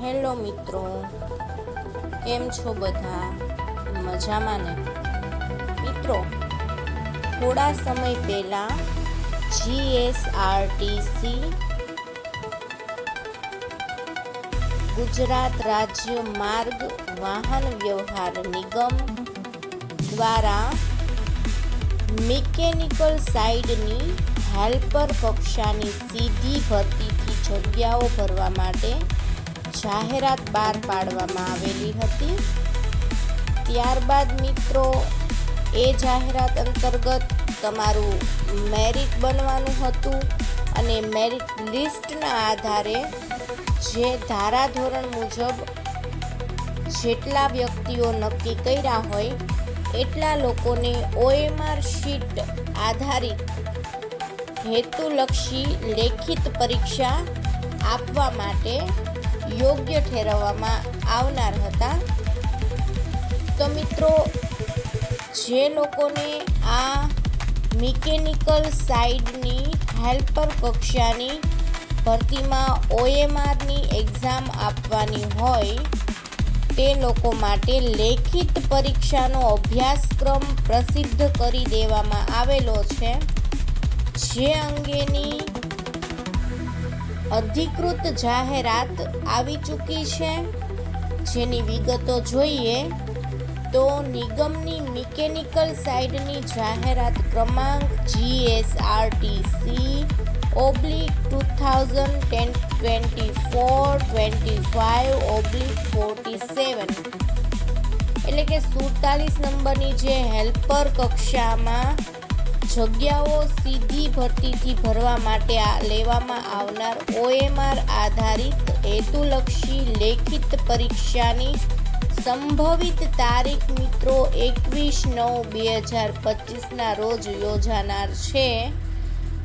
Hello મિત્રો, કેમ છો બધા? મજામાં ને? મિત્રો, થોડા સમય પહેલા જીએસઆરટીસી ગુજરાત રાજ્ય માર્ગ વાહન વ્યવહાર નિગમ દ્વારા મિકેનિકલ સાઇડની હેલ્પર કક્ષાની સીધી ભરતીથી જગ્યાઓ ભરવા માટે જાહેરાત બહાર પાડવામાં આવેલી હતી. ત્યારબાદ મિત્રો, એ જાહેરાત અંતર્ગત તમારું મેરિટ બનવાનું હતું અને મેરિટ લિસ્ટના આધારે જે ધારાધોરણ મુજબ જેટલા વ્યક્તિઓ નક્કી કર્યા હોય, એટલા લોકોને ઓએમઆર શીટ આધારિત હેતુલક્ષી લેખિત પરીક્ષા આપવા માટે યોગ્ય ઠેરવવામાં આવનાર હતા. તો મિત્રો, જે લોકોને આ મિકેનિકલ સાઇડની હેલ્પર કક્ષાની ભરતીમાં ઓએમઆરની એક્ઝામ આપવાની હોય, તે લોકો માટે લેખિત પરીક્ષાનો અભ્યાસક્રમ પ્રસિદ્ધ કરી દેવામાં આવેલો છે. જે અંગેની અધિકૃત જાહેરાત આવી ચૂકી છે. જેની વિગતો જોઈએ તો નિગમની મિકેનિકલ સાઇડની જાહેરાત ક્રમાંક GSRTC oblique two thousand ten twenty four twenty five oblique forty seven. એટલે કે સુડતાલીસ નંબરની જે હેલ્પર કક્ષામાં જગ્યાઓ સીધી ભરતીથી ભરવા માટે લેવામાં આવનાર ઓએમઆર આધારિત હેતુલક્ષી લેખિત પરીક્ષાની સંભવિત તારીખ મિત્રો એકવીસ નવ બે હજાર પચીસના રોજ યોજાનાર છે,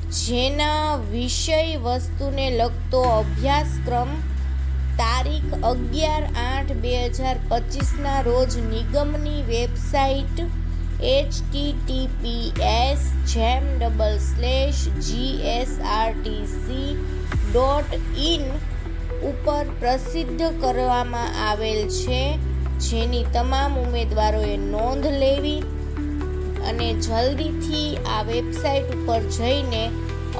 જેના વિષય વસ્તુને લગતો અભ્યાસક્રમ તારીખ અગિયાર આઠ બે હજાર પચીસના રોજ નિગમની website H T T P S જેમ double slash G S R T C dot in ઉપર પ્રસિદ્ધ કરવામાં આવેલ છે, જેની તમામ ઉમેદવારોએ નોંધ લેવી અને જલ્દીથી આ વેબસાઇટ ઉપર જઈને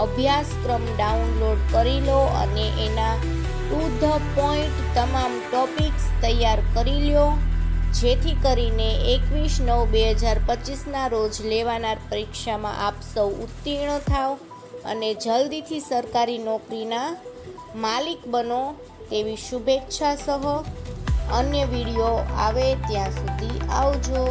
અભ્યાસક્રમ ડાઉનલોડ કરી લો અને એના ટુ ધ પોઈન્ટ તમામ ટોપિક્સ તૈયાર કરી લો. જેથી કરીને એકવીસ નવ બે હજાર પચીસના રોજ લેવાનાર પરીક્ષામાં આપ સૌ ઉત્તીર્ણ થાવ અને જલ્દીથી સરકારી નોકરીના માલિક બનો તેવી શુભેચ્છા સહ. અન્ય વીડિયો આવે ત્યાં સુધી આવજો.